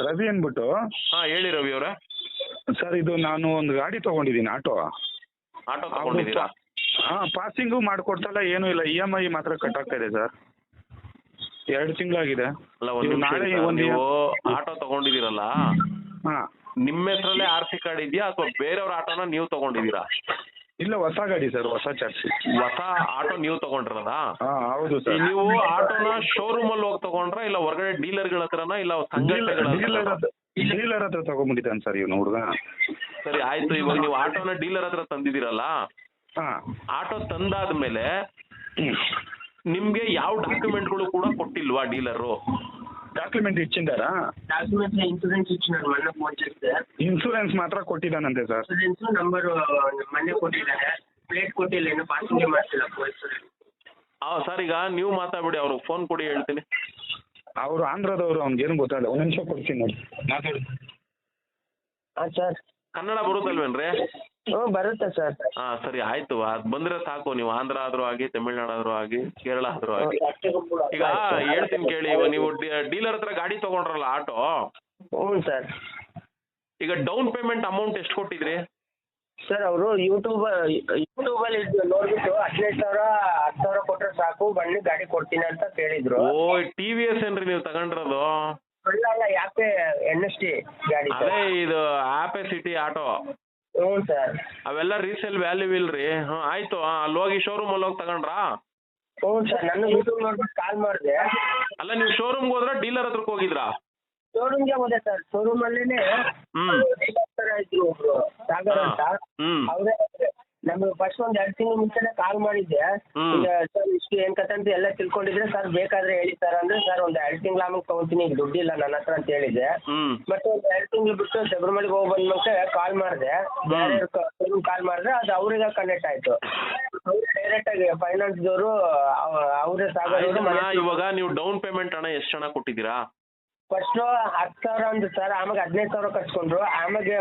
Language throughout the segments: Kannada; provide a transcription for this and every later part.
ರವಿ ಅಂದ್ಬಿಟ್ಟು. ಹಾ ಹೇಳಿ ರವಿ ಅವರ. ಸರ್ ಇದು ನಾನು ಒಂದು ಗಾಡಿ ತಗೊಂಡಿದ್ದೀನಿ ಆಟೋ. ಆಟೋ ತಗೊಂಡಿದ್ದೀರಾ? ಹಾ ಪಾಸಿಂಗ್ ಮಾಡ್ಕೊಡ್ತಲ್ಲ ಏನು ಇಲ್ಲ ಇ ಎಂ ಐ ಮಾತ್ರ ಕಟ್ ಆಗ್ತಾ ಇದೆ ಸರ್. ಎರಡು ತಿಂಗಳಾಗಿದೆ. ಅಲ್ಲ ಒಂದು ನಾಳೆ ಒಂದು ನೀವು ಆಟೋ ತಗೊಂಡಿದ್ದೀರಲ್ಲ? ಹಾ. ನಿಮ್ಮ ಹೆಸರಲ್ಲೇ ಆರ್ ಸಿ ಕಾರ್ಡ್ ಇದೆಯಾ ಅಥವಾ ಬೇರೆಯವ್ರ ಆಟೋನ ನೀವು ತಗೊಂಡಿದ್ದೀರಾ? ಇಲ್ಲ ಹೊಸ ಗಾಡಿ ಸರ್ ಹೊಸ ಚಾರ್ಜಿ ಹೊಸ ಆಟೋ ನೀವು ತಗೊಂಡಿರೋದ? ಹಾ ಹೌದು ಸರ್. ನೀವು ಆಟೋನ ಶೋರೂಮ್ ಅಲ್ಲಿ ಹೋಗಿ ತಗೊಂಡ್ರ ಇಲ್ಲ ಹೊರಗಡೆ ಡೀಲರ್ಗಳ ಹತ್ರನ ಇಲ್ಲ ಸಂಘಟನೆಗಳ? ಹತ್ರ ಡೀಲರ್ ಹತ್ರ ತಗೊಂಡ್ಬಿಟ್ಟಿದ್ದಾನೆ ಸರ್ ಇವನು ಹುಡುಗ. ಸರಿ ಆಯ್ತು ಇವಾಗ ನೀವು ಆಟೋನ ಡೀಲರ್ ಹತ್ರ ತಂದಿದ್ದೀರಲ್ಲ? ಹಾಂ. ಆಟೋ ತಂದಾದ್ಮೇಲೆ ನಿಮ್ಗೆ ಯಾವ ಡಾಕ್ಯುಮೆಂಟ್ಗಳು ಕೂಡ ಕೊಟ್ಟಿಲ್ವಾ ಡೀಲರು ಡಾಕ್ಯುಮೆಂಟ್ ಇಚ್ಚಿಂದಾರಾ డాక్యుమెంట్స్ ఇన్సూరెన్స్ ఇచ్చినారు మొన్న ఫోన్ చేస్తే ಇನ್ಸೂರೆನ್ಸ್ ಮಾತ್ರ ಕೊಟ್ಟಿದ್ದಾನಂತೆ ಸರ್ ఇన్సూరెన్స్ నంబర్ ಮೊನ್ನೆ ಕೊಟ್ಟಿದ್ದಾರೆ ಪ್ಲೇಟ್ ಕೊಟ್ಟಿಲ್ಲ ಇನ್ನು ಪಾಸಿಂಗ್ ಮಾಡ್ತಿಲ್ಲ ಇನ್ಸೂರೆನ್ಸ್ ಆ ಸರ್ ಈಗ ನೀವು ಮಾತಾಡ್ಬಿಡಿ ಅವ್ರಿಗೆ ಫೋನ್ ಕೊಡಿ ಹೇಳ್ತೀನಿ ಅವರು ಆಂಧ್ರದವರು ಅವ್ನಿಗೇನು ಗೊತ್ತಾಗಲ್ಲ ಒಂದು ನಿಮಿಷ ಕೊಡ್ತೀನಿ ನೋಡಿ ಮಾತಾಡಿ ಹಾಂ ಸರ್ ಕನ್ನಡ ಬರುತ್ತಲ್ವೇನ್ರಿ? ಹ್ಞೂ ಬರುತ್ತೆ ಸರ್. ಹಾ ಸರಿ ಆಯ್ತು. ಅದ್ ಬಂದ್ರೆ ಸಾಕು. ನೀವು ಆಂಧ್ರ ಆದ್ರೂ ಆಗಿ ತಮಿಳ್ನಾಡು ಆದ್ರೂ ಆಗಿ ಕೇರಳ ಆದ್ರೂ ಆಗಿ. ಈಗ ಹೇಳ್ತೀನಿ ಕೇಳಿ ಇವಾಗ ನೀವು ಡೀಲರ್ ಹತ್ರ ಗಾಡಿ ತಗೊಂಡ್ರಲ್ಲ ಆಟೋ? ಹ್ಞೂ ಸರ್. ಈಗ ಡೌನ್ ಪೇಮೆಂಟ್ ಅಮೌಂಟ್ ಎಷ್ಟು ಕೊಟ್ಟಿದ್ರಿ? ಸರ್ ಅವರು ಯೂಟ್ಯೂಬ್ ಯೂಟ್ಯೂಬಲ್ಲಿ ನೋಡ್ಬಿಟ್ಟು ಹದಿನೈದು ಸಾವಿರ ಹತ್ತು ಸಾವಿರ ಕೊಟ್ಟರೆ ಸಾಕು ಬನ್ನಿ ಗಾಡಿ ಕೊಡ್ತೀನಿ ಅಂತ ಕೇಳಿದ್ರು. ಓ ಟಿ ವಿ ಎಸ್ ಏನ್ರಿ ನೀವು ತಗೊಂಡಿರೋದು? ಅಲ್ಲ ಅಲ್ಲ ಯಾಕೆ ಎನ್ ಎಸ್ ಟಿ ಗಾಡಿ ಅದೇ ಇದು ಆಪೆ ಸಿಟಿ ಆಟೋ ಹ್ಞೂ ಸರ್. ಅವೆಲ್ಲ ರೀಸೇಲ್ ವ್ಯಾಲ್ಯೂ ಇಲ್ರಿ. ಹ್ಞೂ ಆಯ್ತು. ಅಲ್ಲಿ ಹೋಗಿ ಶೋರೂಮ್ ಅಲ್ಲಿ ಹೋಗಿ ತಗೊಂಡ್ರಾ? ಹ್ಞೂ ಸರ್ ನಾನು ಯೂಟ್ಯೂಬ್ ನೋಡ್ಬಿಟ್ಟು ಕಾಲ್ ಮಾಡಿದೆ. ಅಲ್ಲ ನೀವು ಶೋರೂಮ್ಗೆ ಹೋದ್ರ ಡೀಲರ್ ಹತ್ರಕ್ಕೆ ಹೋಗಿದ್ರಾ? ಶೋರೂಮ್ಗೆ ಹೋದೆ ಸರ್. ಶೋರೂಮ್ ಅಲ್ಲೇನೆ ಹ್ಮ್. ತರ ಇದ್ರು ಒಬ್ರು ಸಾಗರ್ ಅಂತ. ಹ್ಮ್. ಅವರೇ ನಮ್ಗೆ ಫಸ್ಟ್ ಒಂದ್ ಎರಡ್ ತಿಂಗಳ ಮುಂಚೆನೆ ಕಾಲ್ ಮಾಡಿದ್ದೆ. ಹ್ಮ್. ಈಗ ಸರ್ ಇಷ್ಟು ಏನ್ ಕಥೆ ಅಂತ ಎಲ್ಲ ತಿಳ್ಕೊಂಡಿದ್ರೆ ಸರ್ ಬೇಕಾದ್ರೆ ಹೇಳಿ ಸರ್ ಅಂದ್ರೆ ಸರ್ ಒಂದ್ ಎರಡ್ ತಿಂಗಳ ಆಮೇಲೆ ತಗೊಂತೀನಿ ಈಗ ದುಡ್ಡಿಲ್ಲ ನನ್ನ ಹತ್ರ ಅಂತ ಹೇಳಿದೆ ಹ್ಮ್. ಮತ್ತೆ ಒಂದ್ ಎರಡ್ ತಿಂಗಳು ಬಿಟ್ಟು ಶಬರಿಮಲೆಗೆ ಹೋಗಿ ಬಂದ್ಮೇಲೆ ಕಾಲ್ ಮಾಡಿದೆ. ಕಾಲ್ ಮಾಡಿದ್ರೆ ಅದು ಅವ್ರಿಗ ಕನೆಕ್ಟ್ ಆಯ್ತು. ಅವ್ರು ಡೈರೆಕ್ಟ್ ಆಗಿ ಫೈನಾನ್ಸ್ದವರು ಅವರೇ ಸಾಗರ್ ಇವಾಗ ನೀವು ಡೌನ್ ಪೇಮೆಂಟ್ ಹಣ ಎಷ್ಟು ಹಣ ಕೊಟ್ಟಿದ್ದೀರಾ? ಫಸ್ಟ್ ಹತ್ತು ಸಾವಿರ ಅಂದ್ರು ಸರ್ ಆಮೇಲೆ ಹದಿನೈದು ಸಾವಿರ ಕಟ್ಸ್ಕೊಂಡ್ರು. ಆಮೇಲೆ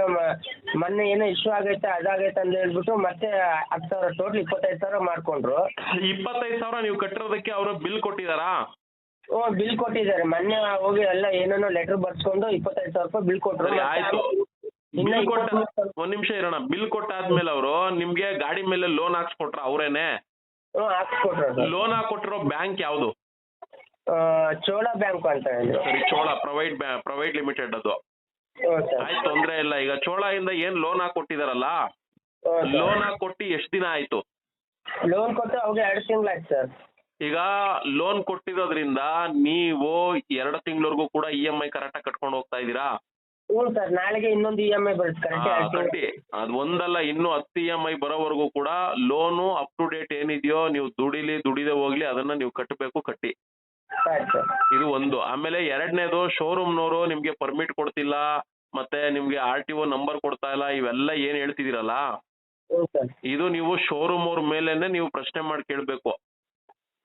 ಮೊನ್ನೆ ಏನೋ ಇಶ್ಯೂ ಆಗೈತೆ ಅದಾಗೈತೆ ಅಂತ ಹೇಳ್ಬಿಟ್ಟು ಮತ್ತೆ ಹತ್ತು ಸಾವಿರ ಟೋಟಲ್ ಇಪ್ಪತ್ತೈದು ಸಾವಿರ ಮಾಡ್ಕೊಂಡ್ರು. ಇಪ್ಪತ್ತೈದು ಸಾವಿರ ನೀವು ಕಟ್ಟಿರೋದಕ್ಕೆ ಅವರು ಬಿಲ್ ಕೊಟ್ಟಿದ್ದಾರಾ ಓ ಬಿಲ್ ಕೊಟ್ಟಿದ್ದಾರೆ. ಮೊನ್ನೆ ಹೋಗಿ ಎಲ್ಲ ಏನೇನೋ ಲೆಟರ್ ಬರ್ಸ್ಕೊಂಡು ಇಪ್ಪತ್ತೈದು ಸಾವಿರ ರೂಪಾಯಿ ಬಿಲ್ ಕೊಟ್ರು. ಸರಿ ಆಯ್ತು. ಬಿಲ್ ಕೊಟ್ಟ ಒಂದ್ ನಿಮಿಷ ಇರೋಣ. ಬಿಲ್ ಕೊಟ್ಟಾದ್ಮೇಲೆ ಅವರು ನಿಮ್ಗೆ ಗಾಡಿ ಮೇಲೆ ಲೋನ್ ಹಾಕ್ಸ್ಕೊಟ್ರ ಅವ್ರೇನೆ? ಹ್ಞೂ ಹಾಕ್ಸ್ಕೊಟ್ರು ಸರ್. ಲೋನ್ ಹಾಕೊಟ್ಟಿರೋ ಬ್ಯಾಂಕ್ ಯಾವುದು? ಆ, ಚೋಳ ಬ್ಯಾಂಕ್ ಅಂತ ಹೇಳಿದ್ರು ಸರಿ ಚೋಳ ಪ್ರೈವೇಟ್ ಪ್ರೈವೇಟ್ ಲಿಮಿಟೆಡ್ ಅದು. ಹ್ಞೂ ಸರ್. ಆಯ್ತು ತೊಂದ್ರೆ ಇಲ್ಲ. ಈಗ ಚೋಳ ಇಂದ ಏನ್ ಲೋನ್ ಹಾಕೊಟ್ಟಿದಾರಲ್ಲ? ಹ್ಞೂ ಲೋನ್ ಹಾಕೊಟ್ಟು ಎಷ್ಟು ದಿನ ಆಯ್ತು? ಲೋನ್ ಕೊಟ್ಟು ಅವಾಗ ಎರಡು ತಿಂಗಳಾಯ್ತು ಸರ್. ಈಗ ಲೋನ್ ಕೊಟ್ಟಿರೋದ್ರಿಂದ ನೀವು ಎರಡು ತಿಂಗಳವರೆಗೂ ಕೂಡ ಇ ಎಂ ಐ ಕರೆಕ್ಟಾಗಿ ಕಟ್ಕೊಂಡು ಹೋಗ್ತಾ ಇದ್ದೀರಾ? ಹ್ಞೂ ಸರ್ ನಾಳೆಗೆ ಇನ್ನೊಂದು ಇ ಎಂ ಐ ಬರುತ್ತೆ. ಕರೆಕ್ಟ್ ಹಾ, ಎರಡು ತಿಂಗಳು ಕಟ್ಟಿ. ಅದ್ ಒಂದಲ್ಲ ಇನ್ನು ಹತ್ತು ಇ ಎಂ ಐ ಬರೋವರೆಗೂ ಕೂಡ ಲೋನು ಅಪ್ ಟು ಡೇಟ್ ಏನಿದೆಯೋ ನೀವು ದುಡಿಲಿ ದುಡಿದೆ ಹೋಗ್ಲಿ ಅದನ್ನ ನೀವು ಕಟ್ಟಬೇಕು ಕಟ್ಟಿ. ಆಯ್ತು. ಸರ್ ಇದು ಒಂದು. ಆಮೇಲೆ ಎರಡನೇದು ಶೋರೂಮ್ನವರು ನಿಮ್ಗೆ ಪರ್ಮಿಟ್ ಕೊಡ್ತಿಲ್ಲ ಮತ್ತೆ ನಿಮ್ಗೆ ಆರ್ ಟಿ ಒ ನಂಬರ್ ಕೊಡ್ತಾ ಇಲ್ಲ ಇವೆಲ್ಲ ಏನ್ ಹೇಳ್ತಿದಿರಲ್ಲ ಹ್ಞೂ ಸರ್. ಇದು ನೀವು ಶೋರೂಮ್ ಅವ್ರ ಮೇಲೇನೆ ನೀವು ಪ್ರಶ್ನೆ ಮಾಡಿ ಕೇಳ್ಬೇಕು.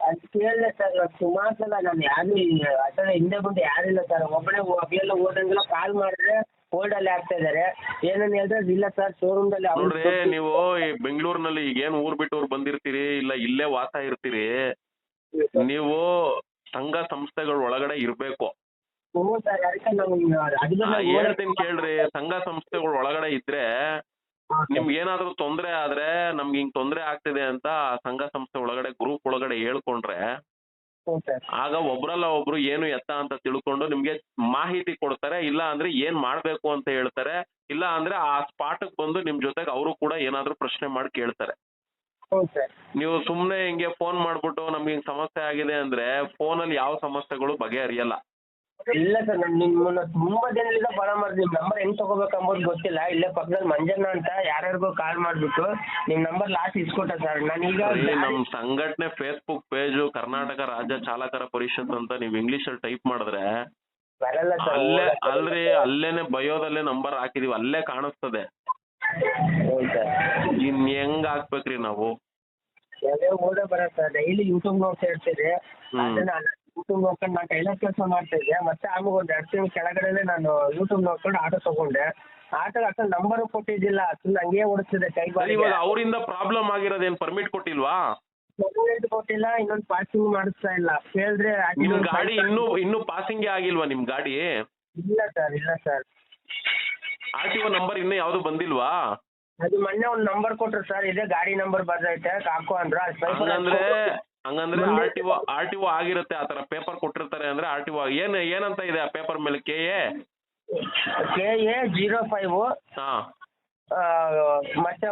ಅದು ಕೇಳಿದೆ ಸರ್ ನಾನು ಸುಮಾರು ಸಲ ನಾನು ಯಾರು ಆ ಥರ ಹಿಂದೆ ಮುಂದೆ ಯಾರಿಲ್ಲ ಸರ್. ಒಬ್ಬನೇ ಅವೆಲ್ಲ ಓದಂಗೆಲ್ಲ ಕಾಲ್ ಮಾಡಿದ್ರೆ ಹೋಲ್ಡಲ್ಲಿ ಆಗ್ತಾ ಇದ್ದಾರೆ. ಏನನ್ನ ಹೇಳಿದ್ರೆ ಇಲ್ಲ ಸರ್ ಶೋರೂಮ್ದಲ್ಲಿ ನೋಡ್ರಿ ನೀವು ಈ ಬೆಂಗಳೂರಿನಲ್ಲಿ ಈಗ ಏನ್ ಊರ್ ಬಿಟ್ಟು ಊರ್ ಬಂದಿರ್ತೀರಿ ಇಲ್ಲ ಇಲ್ಲೇ ವಾಸ ಇರ್ತೀರಿ ನೀವು ಸಂಘ ಸಂಸ್ಥೆಗಳ ಒಳಗಡೆ ಇರ್ಬೇಕು. ಹೇಳ್ತೀನಿ ಕೇಳ್ರಿ ಸಂಘ ಸಂಸ್ಥೆಗಳ ಒಳಗಡೆ ಇದ್ರೆ ನಿಮ್ಗೆ ಏನಾದ್ರೂ ತೊಂದ್ರೆ ಆದ್ರೆ ನಮ್ಗೆ ಹಿಂಗ್ ತೊಂದ್ರೆ ಆಗ್ತಿದೆ ಅಂತ ಆ ಸಂಘ ಸಂಸ್ಥೆ ಒಳಗಡೆ ಗ್ರೂಪ್ ಒಳಗಡೆ ಹೇಳ್ಕೊಂಡ್ರೆ ಆಗ ಒಬ್ರಲ್ಲ ಒಬ್ರು ಏನು ಎತ್ತ ಅಂತ ತಿಳ್ಕೊಂಡು ನಿಮ್ಗೆ ಮಾಹಿತಿ ಕೊಡ್ತಾರೆ ಇಲ್ಲ ಅಂದ್ರೆ ಏನ್ ಮಾಡ್ಬೇಕು ಅಂತ ಹೇಳ್ತಾರೆ ಇಲ್ಲ ಅಂದ್ರೆ ಆ ಸ್ಪಾಟ್ ಬಂದು ನಿಮ್ ಜೊತೆಗೆ ಅವರು ಕೂಡ ಏನಾದ್ರು ಪ್ರಶ್ನೆ ಮಾಡಿ ಕೇಳ್ತಾರೆ. ನೀವು ಸುಮ್ನೆ ಹಿಂಗೆ ಫೋನ್ ಮಾಡ್ಬಿಟ್ಟು ನಮ್ಗೆ ಹಿಂಗ್ ಸಮಸ್ಯೆ ಆಗಿದೆ ಅಂದ್ರೆ ಫೋನಲ್ಲಿ ಯಾವ ಸಮಸ್ಯೆಗಳು ಬಗೆಹರಿಯಲ್ಲ. ಇಲ್ಲ ಸರ್ ನಾನು ನಿಮ್ಮನ್ನ ತುಂಬಾ ದಿನದಿಂದ ಬರ ಮಾಡಿದ್ವಿ ನಿಮ್ಮ ನಂಬರ್ ಹೆಂಗ್ ತಗೋಬೇಕು ಅಂಬೋದು ಗೊತ್ತಿಲ್ಲ. ಇಲ್ಲೇ ಪಕ್ಕದಲ್ಲಿ ಮಂಜಣ್ಣ ಅಂತ ಯಾರ್ಯಾರಿಗೂ ಕಾಲ್ ಮಾಡ್ಬಿಟ್ಟು ನಿಮ್ ನಂಬರ್ ಲಾಸ್ಟ್ ಇಸ್ಕೊಟ್ಟ ಸರ್. ನಾನೀಗ ಈಗ ನಮ್ ಸಂಘಟನೆ ಫೇಸ್ಬುಕ್ ಪೇಜ್ ಕರ್ನಾಟಕ ರಾಜ್ಯ ಚಾಲಕರ ಪರಿಷತ್ ಅಂತ ನೀವು ಇಂಗ್ಲಿಷ್ ಅಲ್ಲಿ ಟೈಪ್ ಮಾಡಿದ್ರೆ ಬರಲ್ಲ ಸರ್ ಅಲ್ಲೇ ಅಲ್ರಿ ಅಲ್ಲೇನೆ ಬಯೋದಲ್ಲೇ ನಂಬರ್ ಹಾಕಿದೀವಿ ಅಲ್ಲೇ ಕಾಣಿಸ್ತದೆ. ಇನ್ ಹೆಂಗ್ ಹಾಕ್ಬೇಕ್ರಿ ನಾವು? ಅದೇ ಓದೋ ಬರತ್ತ ಸರ್ ಡೈಲಿ ಯೂಟ್ಯೂಬ್ ನೋಡ್ತಾ ಇರ್ತೀರಿ. ಹ್ಮ್. ಅದನ್ನ ಯೂಟ್ಯೂಬ್ ನೋಡ್ಕೊಂಡು ನಾನು ಟೈಲರ್ ಕೆಲಸ ಮಾಡ್ತಾ ಇದ್ದೆ. ಮತ್ತೆ ಆಮೇಲೆ ಒಂದ್ ಎರಡು ತಿಂಗಳ ಕೆಳಗಡೆ ನಾನು ಯೂಟ್ಯೂಬ್ ನೋಡ್ಕೊಂಡು ಆಟೋ ತಗೊಂಡೆ. ಆಟೋ ಅಸಲು ನಂಬರ್ ಕೊಟ್ಟಿದ್ದಿಲ್ಲ. ಅಸಲು ಹಂಗೆ ಓಡಿಸ್ತಿದೆ ಕೈ ಸರಿ, ಇವಾಗ ಅವರಿಂದ ಪ್ರಾಬ್ಲಮ್ ಆಗಿರೋದೇನ್ ಪರ್ಮಿಟ್ ಕೊಟ್ಟಿಲ್ವಾ? ಡಾಕ್ಯುಮೆಂಟ್ ಕೊಟ್ಟಿಲ್ಲ ಇನ್ನೊಂದು ಪಾಸಿಂಗ್ ಮಾಡಿಸ್ತಾ ಇಲ್ಲ. ಕೇಳಿದ್ರೆ ನಿಮ್ ಗಾಡಿ ಇನ್ನು ಇನ್ನೂ ಪಾಸಿಂಗೇ ಆಗಿಲ್ವಾ ನಿಮ್ ಗಾಡಿ? ಇಲ್ಲ ಸರ್ ಇಲ್ಲ sir R T O number ಇನ್ನೂ ಯಾವುದು ಬಂದಿಲ್ವಾ? ಅದು ಮೊನ್ನೆ ಒಂದ್ ನಂಬರ್ ಕೊಟ್ರು ಸರ್ ಇದೇ ಗಾಡಿ ನಂಬರ್ ಬರ್ದೈತೆ ಹಾಕು ಅಂದ್ರು. ಅದು ಸ್ವಲ್ಪ ಹಂಗಂದ್ರೆ ಹಂಗಂದ್ರೆ R T O R T O ಆಗಿರುತ್ತೆ ಆ ತರ ಪೇಪರ್ ಕೊಟ್ಟಿರ್ತಾರೆ ಅಂದ್ರೆ ಆರ್ ಟಿ ಒ ಏನ್ ಏನಂತ ಇದೆ ಆ ಪೇಪರ್ ಮೇಲೆ? K A K A zero five ಹಾ. ಮತ್ತೆ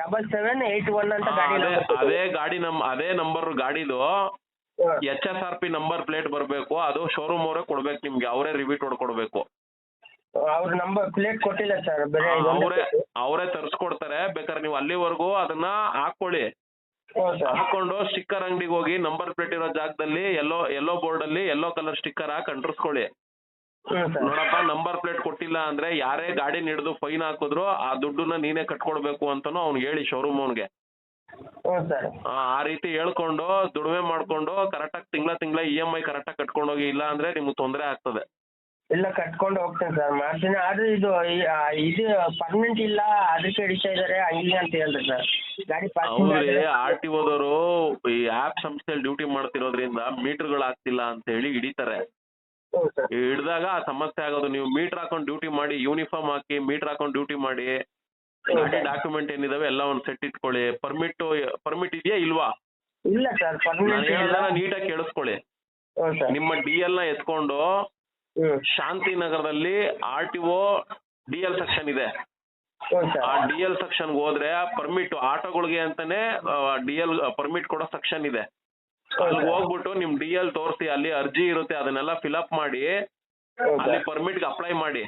ಡಬಲ್ ಸೆವೆನ್ ಏಯ್ಟ್ ಒನ್ ಅಂತ ಗಾಡಿ ಅದೇ ಅದೇ ಗಾಡಿ ನಮ್ ಅದೇ ನಂಬರ್ ಗಾಡಿದು. H S R P number plate ಬರಬೇಕು ಅದು ಶೋರೂಮ್ ಅವರೇ ಕೊಡ್ಬೇಕು ನಿಮ್ಗೆ ಅವರೇ ರಿವೀಟ್ ಹೊಡ್ಕೊಡ್ಬೇಕು. ಅವ್ರ ನಂಬರ್ ಪ್ಲೇಟ್ ಕೊಟ್ಟಿಲ್ಲ ಸರ್ ಬೇರೆ ಅವರೇ. ಅವರೇ ತರಿಸ್ಕೊಡ್ತಾರೆ. ಬೇಕಾದ್ರೆ ನೀವು ಅಲ್ಲಿವರೆಗೂ ಅದನ್ನ ಹಾಕೊಳ್ಳಿ ಸರ್ ಹಾಕೊಂಡು ಸ್ಟಿಕ್ಕರ್ ಅಂಗಡಿಗೆ ಹೋಗಿ ನಂಬರ್ ಪ್ಲೇಟ್ ಇರೋ ಜಾಗದಲ್ಲಿ ಎಲ್ಲೋ ಎಲ್ಲೋ ಬೋರ್ಡ್ ಅಲ್ಲಿ ಎಲ್ಲೋ ಕಲರ್ ಸ್ಟಿಕ್ಕರ್ ಹಾಕಿ ಅಂಟಿಸ್ಕೊಳ್ಳಿ ಹ್ಞೂ ಸರ್ ನೋಡಪ್ಪ ನಂಬರ್ ಪ್ಲೇಟ್ ಕೊಟ್ಟಿಲ್ಲ ಅಂದ್ರೆ ಯಾರೇ ಗಾಡಿ ಹಿಡಿದು ಫೈನ್ ಹಾಕಿದ್ರು ಆ ದುಡ್ಡನ್ನ ನೀನೇ ಕಟ್ಕೊಡ್ಬೇಕು ಅಂತಾನು ಅವ್ನು ಹೇಳಿ ಶೋರೂಮ್ ಅವ್ನಿಗೆ. ಹ್ಞೂ ಸರ್ ಆ ರೀತಿ ಹೇಳ್ಕೊಂಡು ದುಡಿಮೆ ಮಾಡ್ಕೊಂಡು ಕರೆಕ್ಟಾಗಿ ತಿಂಗಳ ತಿಂಗಳ ಇ ಎಂ ಐ ಕರೆಕ್ಟಾಗಿ ಕಟ್ಕೊಂಡೋಗಿ ಇಲ್ಲ ಅಂದ್ರೆ ನಿಮ್ಗೆ ತೊಂದರೆ ಆಗ್ತದೆ. ಇಲ್ಲ ಕಟ್ಕೊಂಡು ಹೋಗ್ತೇನೆ ಸರ್ ಮಾಡ್ತೀನಿ ಆದ್ರೆ ಇದು ಈ- ಆ, ಇದು ಪರ್ಮನೆಂಟ್ ಇಲ್ಲ ಅದಕ್ಕೆ ಹಿಡಿತಾ ಇದಾರೆ ಹಂಗೆ ಅಂತ ಹೇಳಿದ್ರು ಸರ್ ಗಾಡಿ ಪಾರ್ಕಿಂಗ್ ಅವ್ರಿ ಆರ್ ಟಿ ಓದವರು ಈ ಆಪ್ ಸಂಸ್ಥೆಯಲ್ಲಿ ಡ್ಯೂಟಿ ಮಾಡ್ತಿರೋದ್ರಿಂದ ಮೀಟರ್ಗಳು ಆಗ್ತಿಲ್ಲ ಅಂತ ಹೇಳಿ ಹಿಡಿತಾರೆ. ಹಿಡ್ದಾಗ ಸರ್ ಹಿಡಿದಾಗ ಆ ಸಮಸ್ಯೆ ಆಗೋದು. ನೀವು ಮೀಟರ್ ಹಾಕೊಂಡು ಡ್ಯೂಟಿ ಮಾಡಿ ಯೂನಿಫಾರ್ಮ್ ಹಾಕಿ ಮೀಟರ್ ಹಾಕೊಂಡು ಡ್ಯೂಟಿ ಮಾಡಿ ಗಾಡಿ ಡಾಕ್ಯುಮೆಂಟ್ ಏನಿದಾವೆ ಎಲ್ಲ ಒಂದು ಸೆಟ್ ಇಟ್ಕೊಳ್ಳಿ. ಪರ್ಮಿಟ್ ಪರ್ಮಿಟ್ ಇದೆಯಾ ಇಲ್ವಾ? ಇಲ್ಲ ಸರ್ ನಾನು ಪರ್ಮನೆಂಟ್ ಇಲ್ಲ. ಹೇಳೋದನ್ನ ನೀಟಾಗಿ ಕೇಳಿಸ್ಕೊಳ್ಳಿ. ಹ್ಞೂ ಸರ್ ನಿಮ್ಮ ಡಿ ಎಲ್ನ ಎತ್ಕೊಂಡು ಶಾಂತಿನಗರದಲ್ಲಿ R T O D L section ಇದೆ. ಆ ಡಿಎಲ್ ಡಿ ಎಲ್ ಸೆಕ್ಷನ್ ಹೋದ್ರೆ ಪರ್ಮಿಟ್ ಆಟೋಗಳಿಗೆ ಅಂತಾನೆ ಡಿ ಎಲ್ ಪರ್ಮಿಟ್ ಕೊಡೋ ಸೆಕ್ಷನ್ ಇದೆ. ಅಲ್ಲಿ ಹೋಗ್ಬಿಟ್ಟು ನಿಮ್ ಡಿ ಎಲ್ ತೋರಿಸಿ ಅಲ್ಲಿ ಅರ್ಜಿ ಇರುತ್ತೆ ಅದನ್ನೆಲ್ಲ ಫಿಲಪ್ ಮಾಡಿ ಅಲ್ಲಿ ಪರ್ಮಿಟ್ಗೆ ಅಪ್ಲೈ ಮಾಡಿ.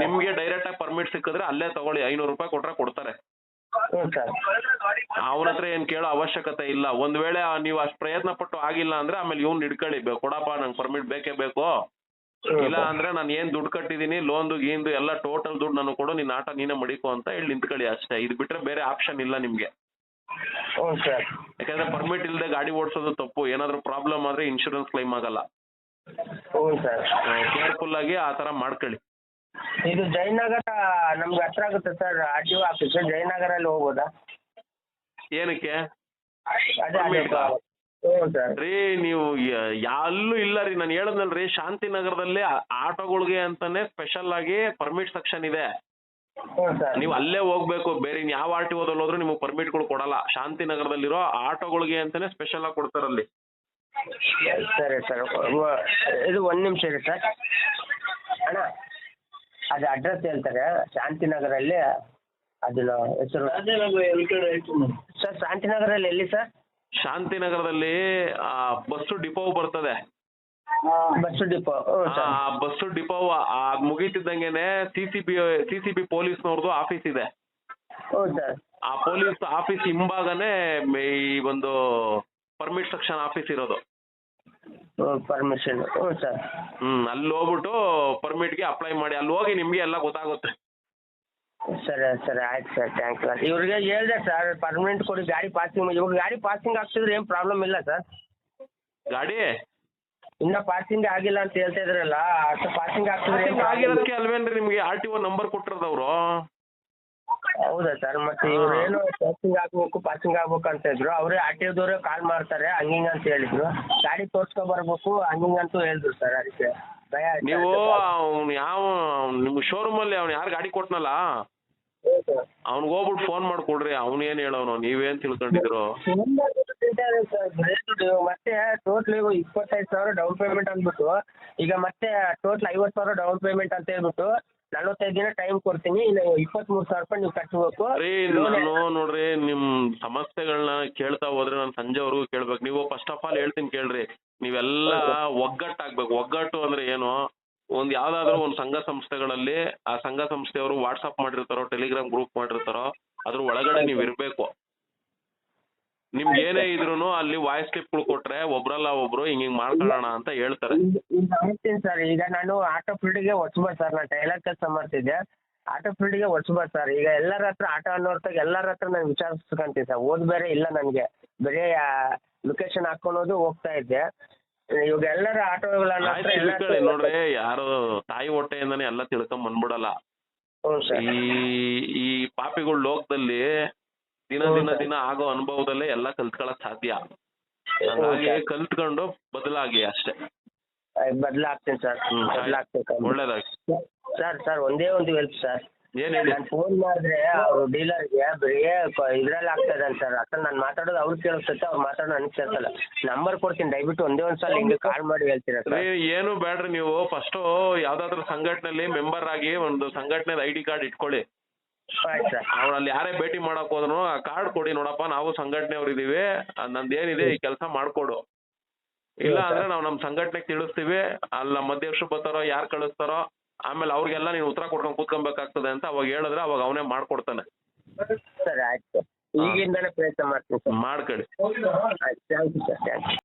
ನಿಮ್ಗೆ ಡೈರೆಕ್ಟ್ ಆಗಿ ಪರ್ಮಿಟ್ ಸಿಕ್ಕಿದ್ರೆ ಅಲ್ಲೇ ತಗೊಳ್ಳಿ ಐನೂರು ರೂಪಾಯಿ ಕೊಟ್ರೆ ಕೊಡ್ತಾರೆ. ಅವನ ಹತ್ರ ಏನ್ ಕೇಳೋ ಅವಶ್ಯಕತೆ ಇಲ್ಲ. ಒಂದ್ ವೇಳೆ ನೀವು ಅಷ್ಟು ಪ್ರಯತ್ನ ಪಟ್ಟು ಆಗಿಲ್ಲ ಅಂದ್ರೆ ಆಮೇಲೆ ಇವ್ನ್ ಹಿಡ್ಕೊಳ್ಳಿ ಕೊಡಪ್ಪ ನಂಗೆ ಪರ್ಮಿಟ್ ಬೇಕೇ ಬೇಕು. ಇಲ್ಲ ಅಂದ್ರೆ ನಾನು ಏನ್ ದುಡ್ಡು ಕಟ್ಟಿದೀನಿ ಲೋನ್ದು ಗೀನ್ದು ಎಲ್ಲ ಟೋಟಲ್ ದುಡ್ಡು ನಾನು ಕೊಡು ನಿನ್ನ ಆಟ ನೀನೇ ಮಡಿಕೋ ಅಂತ ಹೇಳಿ ನಿಂತ್ಕೊಳ್ಳಿ ಅಷ್ಟೇ. ಇದು ಬಿಟ್ರೆ ಬೇರೆ ಆಪ್ಷನ್ ಇಲ್ಲ ನಿಮ್ಗೆ. ಹ್ಞೂ ಸರ್ ಯಾಕಂದ್ರೆ ಪರ್ಮಿಟ್ ಇಲ್ಲದೆ ಗಾಡಿ ಓಡಿಸೋದು ತಪ್ಪು. ಏನಾದ್ರೂ ಪ್ರಾಬ್ಲಮ್ ಆದ್ರೆ ಇನ್ಶೂರೆನ್ಸ್ ಕ್ಲೈಮ್ ಆಗಲ್ಲ. ಹ್ಞೂ ಸರ್. ಕೇರ್ಫುಲ್ ಆಗಿ ಆ ತರ ಮಾಡ್ಕೊಳ್ಳಿ. ಇದು ಜಯನಗರ ನಮ್ಗೆ ಹತ್ರ ಆಗುತ್ತೆ sir R T O office ಜಯನಗರಲ್ಲಿ ಹೋಗ್ಬೋದಾ? ಏನಕ್ಕೆ? ಅದೇ ಅದೇ Permit ಆ? ಹ್ಞೂ ಸರ್. ರೀ ನೀವು ಎಲ್ಲೂ ಇಲ್ಲ ರೀ. ನಾನು ಹೇಳದ್ನಲ್ರಿ ಶಾಂತಿನಗರದಲ್ಲಿ ಆ- ಆಟೋಗಳಿಗೆ ಅಂತಾನೆ ಸ್ಪೆಷಲ್ ಆಗಿ ಪರ್ಮಿಟ್ ಸೆಕ್ಷನ್ ಇದೆ. ಹ್ಞೂ ಸರ್. ನೀವು ಅಲ್ಲೇ ಹೋಗ್ಬೇಕು. ಬೇರೆ ಇನ್ ಯಾವ ಆರ್ ಟಿ ಓದಲ್ಲಿ ಹೋದ್ರೂ ನಿಮಗೆ ಪರ್ಮಿಟ್ಗಳು ಕೊಡಲ್ಲ. ಶಾಂತಿನಗರದಲ್ಲಿರೋ ಆಟೋಗಳಿಗೆ ಅಂತಾನೆ ಸ್ಪೆಷಲ್ ಆಗಿ ಕೊಡ್ತಾರಲ್ಲಿ ಸರಿ ಸರ್. ಇದು ಒಂದು ನಿಮಿಷ ಇರಿ ಸರ್. ಅಣ್ಣ ಅದು ಅಡ್ರೆಸ್ ಹೇಳ್ತಾರೆ. ಶಾಂತಿನಗರಲ್ಲಿ ಅದನ್ನ ಹೆಸರು ಸರ್ ಶಾಂತಿನಗರಲ್ಲಿ ಎಲ್ಲಿ ಸರ್? ಶಾಂತಿನಗರದಲ್ಲಿ ಆ ಬಸ್ಸು ಡಿಪೋ ಬರ್ತದೆ. ಬಸ್ ಡಿಪೋ ಆ ಬಸ್ ಬಸ್ಸು ಡಿಪೋ ಆ ಮುಗಿತಿದ್ದಂಗೆನೆ ಸಿಸಿಬಿ ಸಿಸಿಬಿ ಪೊಲೀಸ್ನವ್ರದ್ದು ಆಫೀಸ್ ಇದೆ. ಆ ಪೊಲೀಸ್ ಆಫೀಸ್ ಹಿಂಭಾಗನೇ ಈ ಒಂದು ಪರ್ಮಿಟ್ ಸೆಕ್ಷನ್ ಆಫೀಸ್ ಇರೋದು. ಪರ್ಮಿಷನ್ ಹ್ಮ್ ಅಲ್ಲಿ ಹೋಗ್ಬಿಟ್ಟು ಪರ್ಮಿಟ್ಗೆ ಅಪ್ಲೈ ಮಾಡಿ. ಅಲ್ಲಿ ಹೋಗಿ ನಿಮ್ಗೆ ಎಲ್ಲ ಗೊತ್ತಾಗುತ್ತೆ. ಸರಿ ಸರಿ ಆಯ್ತು ಸರ್ ಥ್ಯಾಂಕ್ ಯು ಇವ್ರಿಗೆ ಹೇಳ್ದೆ ಸರ್ ಪರ್ಮನೆಂಟ್ ಕೊಡಿ ಗಾಡಿ ಪಾಸಿಂಗ್ ಇವಾಗ ಗಾಡಿ ಪಾಸಿಂಗ್ ಆಗ್ತಿದ್ರೆ ಏನು ಪ್ರಾಬ್ಲಮ್ ಇಲ್ಲ ಸರ್? ಗಾಡಿ? ಇನ್ನ ಪಾಸಿಂಗ್ ಆಗಿಲ್ಲ ಅಂತ ಹೇಳ್ತಾ ಇದ್ರಲ್ಲ ಅಷ್ಟು ಪಾಸಿಂಗ್ ಆಗ್ತಿದ್ರೆ ಏನ್ problem ಇಲ್ಲ. ಆಗಿರೋದಕ್ಕೆ ಅಲ್ವೇನ್ರಿ ನಿಮ್ಗೆ ಆರ್ ಟಿ ಒ ನಂಬರ್ ಕೊಟ್ಟಿರೋದವ್ರು ಹೌದಾ ಸರ್ ಮತ್ತೆ ಇವ್ರು ಏನು ಪಾಸಿಂಗ್ ಆಗ್ಬೇಕು ಪಾಸಿಂಗ್ ಆಗ್ಬೇಕು ಅಂತ ಇದ್ರು. ಅವರೇ ಆರ್ ಟಿ ಒದವ್ರೆ ಕಾಲ್ ಮಾಡ್ತಾರೆ ಹಂಗಿಂಗ್ ಅಂತ ಹೇಳಿದ್ರು. ಗಾಡಿ ತೋರ್ಸ್ಕೊ ಬರ್ಬೇಕು ಹಂಗಿಂಗ್ ಅಂತೂ ಹೇಳಿದ್ರು ಸರ್ ಅದಕ್ಕೆ. ನೀವು ಅವ್ನು ಯಾವ ನಿಮ್ ಶೋರೂಮ್ ಅಲ್ಲಿ ಅವ್ನು ಯಾರು ಗಾಡಿ ಕೊಟ್ನಲ್ಲ. ಅವ್ನಿಗೆ ಹೋಗ್ಬಿಟ್ಟು ಫೋನ್ ಮಾಡ್ಕೊಡ್ರಿ ಅವ್ನ್ ಅವ್ನೇನ್ ಹೇಳೋನು ನೀವೇನ್ ತಿಳ್ಕೊಂಡಿದ್ರು ಮತ್ತೆ ಟೋಟಲ್ ಇಪ್ಪತ್ತೈದು ಸಾವಿರ ಡೌನ್ ಪೇಮೆಂಟ್ ಅಂದ್ಬಿಟ್ಟು ಈಗ ಮತ್ತೆ ಟೋಟಲ್ ಐವತ್ತು ಸಾವಿರ ಡೌನ್ ಪೇಮೆಂಟ್ ಅಂತ ಹೇಳ್ಬಿಟ್ಟು ನಲ್ವತ್ತೈದು ದಿನ ಟೈಮ್ ಕೊಡ್ತೀನಿ. ಇಪ್ಪತ್ತ್ ಇಪ್ಪತ್ಮೂರು ಸಾವಿರ ರೂಪಾಯಿ ನೀವು ಕಟ್ಟಬೇಕು ನಾನು ನೋಡ್ರಿ ನಿಮ್ ಸಮಸ್ಯೆಗಳನ್ನ ಕೇಳ್ತಾ ಹೋದ್ರೆ ನಾನು ಸಂಜೆವರೆಗೂ ಕೇಳ್ಬೇಕು. ನೀವು ಫಸ್ಟ್ ಆಫ್ ಆಲ್ ಹೇಳ್ತೀನಿ ಕೇಳ್ರಿ. ನೀವೆಲ್ಲ ಒಗ್ಗಟ್ಟಾಗ್ಬೇಕು. ಒಗ್ಗಟ್ಟು ಅಂದ್ರೆ ಏನು? ಒಂದ್ ಯಾವ್ದಾದ್ರು ಒಂದ್ ಸಂಘ ಸಂಸ್ಥೆಗಳಲ್ಲಿ ಆ ಸಂಘ ಸಂಸ್ಥೆಯವರು ವಾಟ್ಸಪ್ ಮಾಡಿರ್ತಾರೋ ಟೆಲಿಗ್ರಾಮ್ ಗ್ರೂಪ್ ಮಾಡಿರ್ತಾರೋ ಅದ್ರ ಒಳಗಡೆ ನೀವ್ ಇರ್ಬೇಕು ನಿಮ್ಗೆ ಏನೇ ಇದ್ರೂನು ಅಲ್ಲಿ ವಾಯ್ಸ್ ಕ್ಲಿಪ್ಗಳು ಕೊಟ್ರೆ ಒಬ್ರಲ್ಲ ಒಬ್ರು ಹಿಂಗ್ ಹಿಂಗ್ ಮಾಡ್ಕೊಳ್ಳೋಣ ಅಂತ ಹೇಳ್ತಾರೆ. ಈಗ ಹೇಳ್ತೀನಿ ಸರ್ ಈಗ ನಾನು ಆಟೋ ಫೀಲ್ಡಿಗೆ ಹೊಸಬ ಸರ್ ನಾನು ಟೈಲರ್ ಕೆಲಸ ಮಾಡ್ತಿದ್ದೆ. ಆಟೋ ಫೀಲ್ಡಿಗೆ ಹೊಸಬ ಸರ್ ಈಗ ಎಲ್ಲರ ಹತ್ರ ಆಟೋ ಅನ್ನೋರ್ತಾಗ ಎಲ್ಲರ ಹತ್ರ ನಾನು ವಿಚಾರಿಸ್ಕೊಂತೀನಿ ಸರ್ ಓದ್ ಬೇರೆ ಇಲ್ಲ ನನಗೆ. ಬರೀ ಲೊಕೇಶನ್ ಹಾಕೊಳ್ಳೋದು ಹೋಗ್ತಾ ಇದ್ದೆ. ಇವಾಗ ಎಲ್ಲರ ಆಟೋಗಳನ್ನ ಆಯ್ತು ತಿಳ್ಕೊಳ್ಳಿ ನೋಡ್ರಿ ಯಾರು ತಾಯಿ ಹೊಟ್ಟೆಯಿಂದಾನೆ ಎಲ್ಲ ತಿಳ್ಕೊಂಡ್ ಬಂದ್ಬಿಡಲ್ಲ. ಹ್ಞೂ ಸರ್. ಈ ಈ ಪಾಪಿಗಳ ಲೋಕದಲ್ಲಿ ದಿನ ದಿನ ದಿನ ಆಗೋ ಅನುಭವದಲ್ಲೇ ಎಲ್ಲ ಕಲ್ತ್ಕೊಳಕ್ ಸಾಧ್ಯ. ಹಂಗಾಗಿ ಕಲ್ತ್ಕೊಂಡು ಬದಲಾಗಿ ಅಷ್ಟೇ. ಬದಲಾಗ್ತೀನಿ ಸರ್. ಹ್ಮ್ ಬದಲಾಗ್ತೀನಿ ಒಳ್ಳೇದಾಗಿ ಸರ್ ಸರ್ ಒಂದೇ ಒಂದು ಹೆಲ್ಪ್ ಸರ್. ಏನ್ ಹೇಳಿ? ನಾನು ಫೋನ್ ಮಾಡಿದ್ರೆ ಅವ್ರು ಡೀಲರ್ಗೆ ಬರೀ ಇದ್ರಲ್ಲಿ ಆಗ್ತಾ ಇದ್ದಾನೆ ಸರ್. ಅಸಲ್ ನಾನು ಮಾತಾಡೋದು ಅವ್ರು ಕೇಳಿಸುತ್ತೆ ಅವ್ರು ಮಾತಾಡೋದು ನನಗೆ ಕೇಳ್ಸಲ್ಲ. ನಂಬರ್ ಕೊಡ್ತೀನಿ ದಯವಿಟ್ಟು ಒಂದೇ ಒಂದು ಸಲ ಹಿಂಗೆ ಕಾಲ್ ಮಾಡಿ ಹೇಳ್ತೀರಾ ಸರ್? ರೀ ಏನು ಬೇಡ್ರಿ ನೀವು. ಫಸ್ಟ್ ಯಾವ್ದಾದ್ರು ಸಂಘಟನೆಯಲ್ಲಿ ಮೆಂಬರ್ ಆಗಿ ಒಂದು ಸಂಘಟನೆ ಐಡಿ ಡಿ ಕಾರ್ಡ್ ಇಟ್ಕೊಳ್ಳಿ. ಆಯ್ತು ಸರ್. ಅವ್ರು ಅಲ್ಲಿ ಯಾರೇ ಭೇಟಿ ಮಾಡಕ್ ಹೋದ್ರು ಆ ಕಾರ್ಡ್ ಕೊಡಿ ನೋಡಪ್ಪ ನಾವು ಸಂಘಟನೆಯವ್ರು ಇದೀವಿ. ನಂದ್ ಏನಿದೆ ಈ ಕೆಲಸ ಮಾಡ್ಕೊಡು. ಇಲ್ಲ ಅಂದ್ರೆ ನಾವು ನಮ್ಮ ಸಂಘಟನೆಗೆ ತಿಳಿಸ್ತೀವಿ. ಅಲ್ಲಿ ನಮ್ಮ ಅಧ್ಯಕ್ಷರು ಬರ್ತಾರೋ ಯಾರು ಕಳಿಸ್ತಾರೋ ಆಮೇಲೆ ಅವ್ರಿಗೆಲ್ಲ ನೀನು ಉತ್ತರ ಕೊಡ್ಕೊಂಡು ಕೂತ್ಕೊಬೇಕಾಗ್ತದೆ ಅಂತ ಅವಾಗ ಹೇಳಿದ್ರೆ ಅವಾಗ ಅವನೇ ಮಾಡ್ಕೊಡ್ತಾನೆ. ಸರ್ ಆಯ್ತು. ಈಗಿಂದಲೇ ಪ್ರಯತ್ನ ಮಾಡ್ತೀನಿ ಸರ್. ಮಾಡ್ಕೊಳ್ಳಿ. ಆಯ್ತು thank you sir thank you